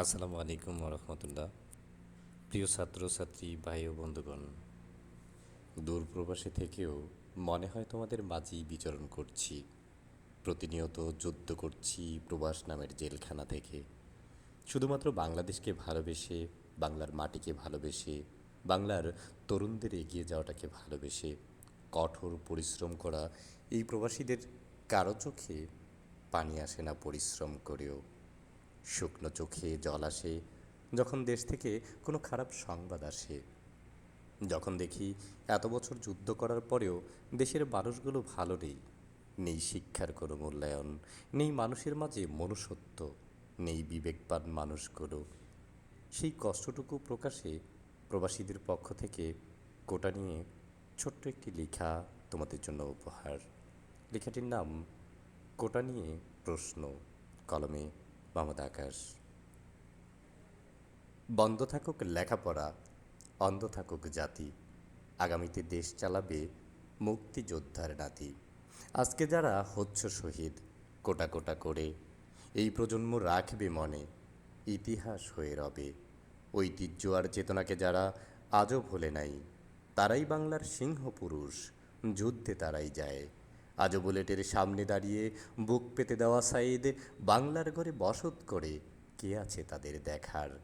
আসসালামু আলাইকুম রহমতুল্লাহ প্রিয় ছাত্রছাত্রী ভাই ও বন্ধুগণ, দূর প্রবাসে থেকেও মনে হয় তোমাদের মাঝেই বিচরণ করছি। প্রতিনিয়ত যুদ্ধ করছি প্রবাস নামের জেলখানা থেকে। শুধুমাত্র বাংলাদেশকে ভালোবেসে, বাংলার মাটিকে ভালোবেসে, বাংলার তরুণদের এগিয়ে যাওয়াটাকে ভালোবেসে কঠোর পরিশ্রম করা এই প্রবাসীদের কারও চোখে পানি আসে না পরিশ্রম করেও। শুকনো চোখে জল আসে, যখন দেশ থেকে কোনো খারাপ সংবাদ আসে। যখন দেখি এত বছর যুদ্ধ করার পরেও দেশের মানুষগুলো ভালো নেই। নেই শিক্ষার কোনো মূল্যায়ন, নেই মানুষের মাঝে মনুষ্যত্ব, নেই বিবেকবান মানুষগুলো। সেই কষ্টটুকু প্রকাশে প্রবাসীদের পক্ষ থেকে কোটা নিয়ে ছোট্ট একটি লেখা তোমাদের জন্য উপহার। লেখাটির নাম, কোটা নিয়ে প্রশ্ন, কলমে মোহাম্মদ আকাশ। বন্ধ থাকুক লেখাপড়া, অন্ধ থাকুক জাতি, আগামীতে দেশ চালাবে মুক্তিযোদ্ধার নাতি। আজকে যারা হচ্ছ শহীদ, কোটা কোটা করে, এই প্রজন্ম রাখবে মনে, ইতিহাস হয়ে রবে। ঐতিহ্য আর চেতনাকে যারা আজও ভোলে নাই, তারাই বাংলার সিংহ পুরুষ যুদ্ধে তারাই যায়। আজও বুলেটের সামনে দাঁড়িয়ে বুক পেতে দেওয়া সাইদ বাংলার ঘরে বসত করে কে আছে তাদের দেখার?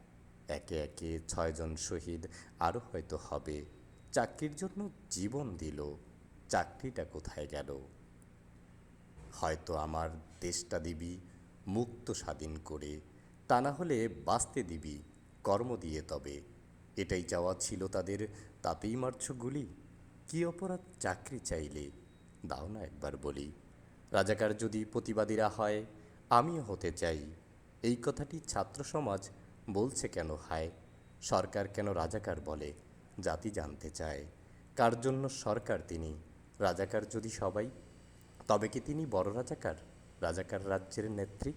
একে একে ছয়জন শহীদ, আরও হয়তো হবে। চাকরির জন্য জীবন দিল। চাকরিটা কোথায় গেল? হয়তো আমার দেশটা দিবি, মুক্ত স্বাধীন করে। তা না হলে বাঁচতে দিবি, কর্ম দিয়ে তবে। এটাই চাওয়া ছিল তাদের, তাতেই মারছ গুলি। কি অপরাধ চাকরি চাইলে? দাও না একবার বলি, রাজাকার যদি প্রতিবাদীরা হয়, আমিও হতে চাই। এই কথাটি ছাত্র সমাজ বলছে কেন হায়? সরকার কেন রাজাকার বলে? জাতি জানতে চায়। কার জন্য সরকার তিনি? রাজাকার যদি সবাই, তবে কি তিনি বড় রাজাকার? রাজাকার রাজ্যের নেত্রী?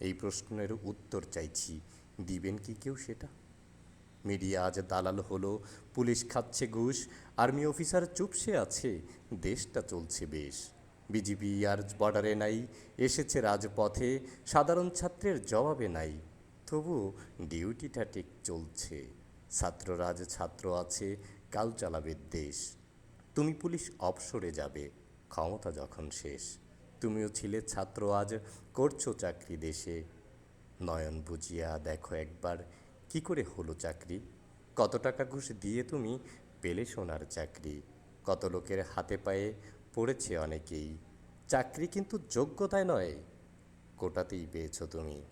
এই প্রশ্নের উত্তর চাইছি। দিবেন কি কেউ সেটা? মিডিয়া আজ দালাল হলো, পুলিশ খাচ্ছে ঘুষ, আর্মি অফিসার চুপসে আছে, দেশটা চলছে বেশ। বিজিবি আর বর্ডারে নাই, এসেছে রাজপথে, সাধারণ ছাত্রের জবাবে নাই। তবু ডিউটিটা ঠিক চলছে। ছাত্ররাজ ছাত্র আছে, কাল চালাবে দেশ। তুমি পুলিশ অবসরে যাবে, ক্ষমতা যখন শেষ। তুমিও ছিলে ছাত্র, আজ করছ চাকরি দেশে। নয়ন বুঝিয়া দেখো একবার কি করে হলো চাকরি? কত টাকা ঘুষ দিয়ে তুমি পেলে সোনার চাকরি? কত লোকের হাতে পায়ে পড়েছে অনেকেই। চাকরি কিন্তু যোগ্যতায় নয়, কোটাতেই পেয়েছ তুমি।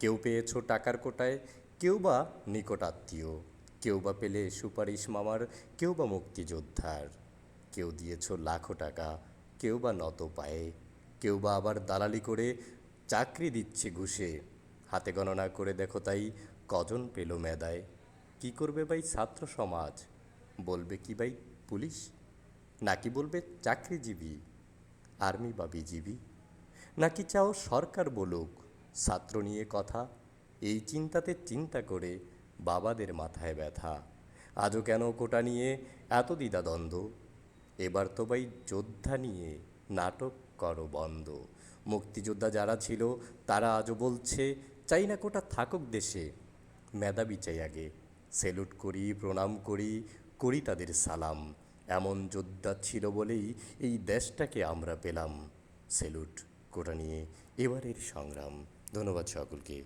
কেউ পেয়েছ টাকার কোটায়, কেউ বা নিকটাত্মীয় কেউ বা পেলে সুপারিশ মামার, কেউ বা মুক্তিযোদ্ধার। কেউ দিয়েছ লাখো টাকা, কেউ বা নত পায়ে। কেউ বা আবার দালালি করে চাকরি দিচ্ছে ঘুষে। হাতে গণনা করে দেখো তাই কজন পেল মেদায়। কি করবে ভাই ছাত্র সমাজ? বলবে কি ভাই পুলিশ? নাকি বলবে চাকরিজীবী? আর্মি বা বিজিবি? নাকি চাও সরকার বলুক? ছাত্র নিয়ে কথা। এই চিন্তাতে চিন্তা করে বাবাদের মাথায় ব্যথা। আজও কেন কোটা নিয়ে এত দ্বিধাদ্বন্দ্ব? এবার তো ভাই যোদ্ধা নিয়ে নাটক করো বন্ধ। মুক্তিযোদ্ধা যারা ছিল, তারা আজও বলছে চাই না কোটা থাকুক দেশে। মেধাবী চাই আগে। সেলুট করি, প্রণাম করি করি তাদের সালাম। এমন যোদ্ধা ছিল বলেই এই দেশটাকে আমরা পেলাম। সেলুট, কোটা নিয়ে এবারের সংগ্রাম। ধন্যবাদ সকলকে।